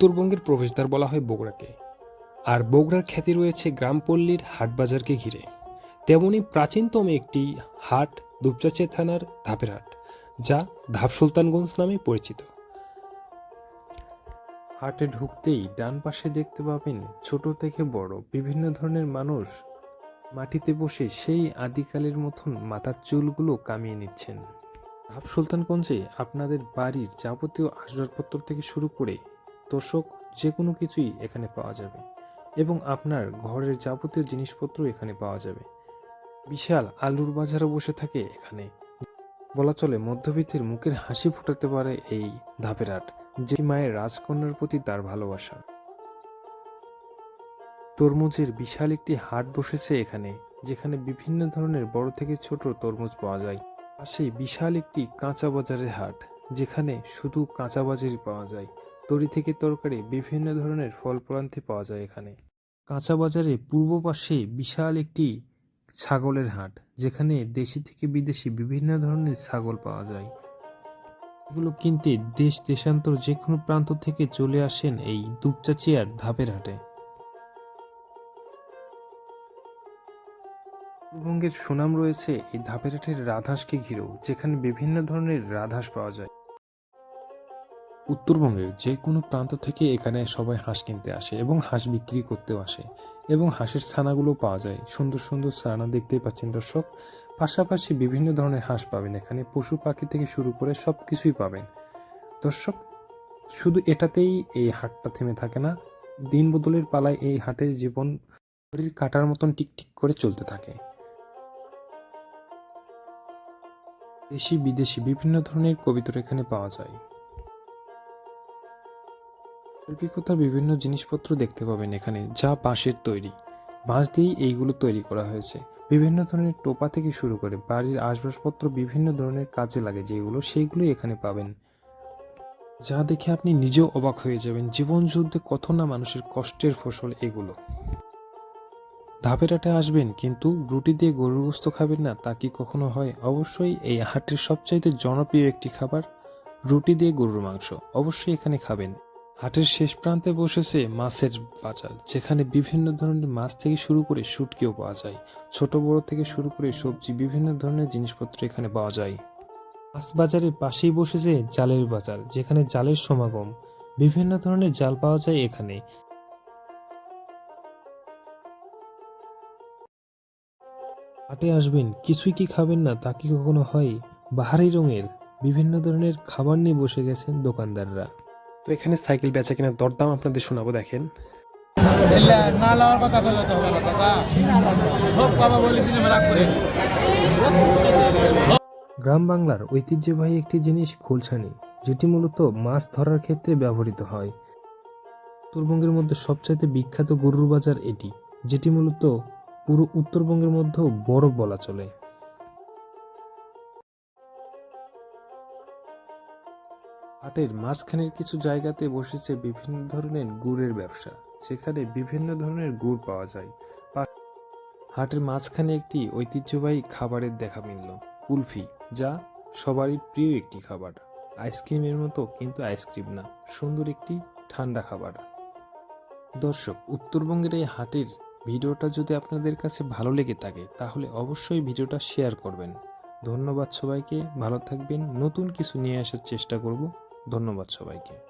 উত্তরবঙ্গের প্রবেশদ্বার বলা হয় বগুড়াকে। আর বগুড়ার খ্যাতি রয়েছে গ্রামপল্লীর হাটবাজারকে ঘিরে। তেমনি প্রাচীনতম একটি হাট দুপচাচে থানার ধাপের হাট, যা ধাপ সুলতানগঞ্জ নামে পরিচিত। হাটে ঢুকতেই ডান পাশে দেখতে পাবেন ছোট থেকে বড় বিভিন্ন ধরনের মানুষ মাটিতে বসে সেই আদিকালের মতন মাথার চুলগুলো কামিয়ে নিচ্ছেন। ধাপ সুলতানগঞ্জে আপনাদের বাড়ির যাবতীয় আসবাবপত্র থেকে শুরু করে তোষক যে কোনো কিছুই এখানে পাওয়া যাবে এবং আপনার ঘরের যাবতীয় জিনিসপত্র এখানে পাওয়া যাবে। বিশাল আলুর বাজারও বসে থাকে এখানে। বলা চলে মধ্যবিত্তের মুখের হাসি ফুটাতে পারে এই ধাপের হাট যে মায়ের রাজকন্যার প্রতি তার ভালোবাসা। তরমুজের বিশাল একটি হাট বসেছে এখানে, যেখানে বিভিন্ন ধরনের বড় থেকে ছোট তরমুজ পাওয়া যায়। পাশে বিশাল একটি কাঁচা বাজারের হাট, যেখানে শুধু কাঁচা বাজারই পাওয়া যায়। তরি থেকে তরকারি বিভিন্ন ধরনের ফল ফলান্তি পাওয়া যায় এখানে। কাঁচা বাজারে পূর্ব পাশে বিশাল একটি ছাগলের হাট, যেখানে দেশি থেকে বিদেশি বিভিন্ন ধরনের ছাগল পাওয়া যায়। এগুলো কিনতে দেশ, দেশান্তর যে কোনো প্রান্ত থেকে চলে আসেন এই দুপচাচিয়ার ধাপের হাটে। উত্তরবঙ্গের সুনাম রয়েছে এই ধাপের হাটের রাধাসকে ঘিরেও, যেখানে বিভিন্ন ধরনের রাধাস পাওয়া যায়। উত্তরবঙ্গের যে কোনো প্রান্ত থেকে এখানে সবাই হাঁস কিনতে আসে এবং হাঁস বিক্রি করতেও আসে এবং হাঁসের ছানাগুলো পাওয়া যায়। সুন্দর সুন্দর ছানা দেখতেই পাচ্ছেন দর্শক। পাশাপাশি বিভিন্ন ধরনের হাঁস পাবেন এখানে। পশু পাখি থেকে শুরু করে সব কিছুই পাবেন। দর্শক, শুধু এটাতেই এই হাটটা থেমে থাকে না, দিন বদলের পালায় এই হাটে জীবন ঘড়ির কাটার মতন টিকটিক করে চলতে থাকে। দেশি, বিদেশি বিভিন্ন ধরনের কবিতর এখানে পাওয়া যায়। শৈল্পিকতার বিভিন্ন জিনিসপত্র দেখতে পাবেন এখানে, যা বাঁশের তৈরি। বাঁশ দিয়েই এইগুলো তৈরি করা হয়েছে। বিভিন্ন ধরনের টোপা থেকে শুরু করে বাড়ির আসবাবপত্র বিভিন্ন ধরনের কাজে লাগে যেগুলো সেইগুলোই এখানে পাবেন। যা দেখে আপনি নিজেও অবাক হয়ে যাবেন, জীবন যুদ্ধে কত না মানুষের কষ্টের ফসল এগুলো। ধাপেরাটে আসবেন, কিন্তু রুটি দিয়ে গরুর গোস্ত খাবেন না, তা কি কখনো হয়? অবশ্যই এই হাটের সবচাইতে জনপ্রিয় একটি খাবার, রুটি দিয়ে গরুর মাংস। অবশ্যই এখানে খাবেন। হাটের শেষ প্রান্তে বসেছে মাছের বাজার, যেখানে বিভিন্ন ধরনের মাছ থেকে শুরু করে শুটকিও পাওয়া যায়। ছোট, বড় থেকে শুরু করে সবজি, বিভিন্ন ধরনের জিনিসপত্র এখানে পাওয়া যায়। মাছ বাজারের পাশেই বসেছে জালের বাজার, যেখানে জালের সমাগম। বিভিন্ন ধরনের জাল পাওয়া যায় এখানে। হাটে আসবেন, কিছুই কি খাবেন না তা কি কখনো হয়? বাহারি রঙের বিভিন্ন ধরনের খাবার নিয়ে বসে গেছেন দোকানদাররা। এখানে সাইকেল বেচা কেনার দরদাম আপনাদের শোনাবো দেখেন। গ্রাম বাংলার ঐতিহ্যবাহী একটি জিনিস খুলসানি যেটি মূলত মাছ ধরার ক্ষেত্রে ব্যবহৃত হয়। উত্তরবঙ্গের মধ্যে সবচাইতে বিখ্যাত গরুর বাজার এটি যেটি মূলত পুরো উত্তরবঙ্গের মধ্যেও বরফ বলা চলে। হাটের মাঝখানের কিছু জায়গাতে বসেছে বিভিন্ন ধরনের গুড়ের ব্যবসা, যেখানে বিভিন্ন ধরনের গুড় পাওয়া যায়। হাটের মাঝখানে একটি ঐতিহ্যবাহী খাবারের দেখা মিলল, কুলফি, যা সবারই প্রিয় একটি খাবার। আইসক্রিমের মতো কিন্তু আইসক্রিম না, সুন্দর একটি ঠান্ডা খাবার। দর্শক, উত্তরবঙ্গের এই হাটের ভিডিওটা যদি আপনাদের কাছে ভালো লেগে থাকে, তাহলে অবশ্যই ভিডিওটা শেয়ার করবেন। ধন্যবাদ সবাইকে, ভালো থাকবেন। নতুন কিছু নিয়ে আসার চেষ্টা করব। ধন্যবাদ সবাইকে।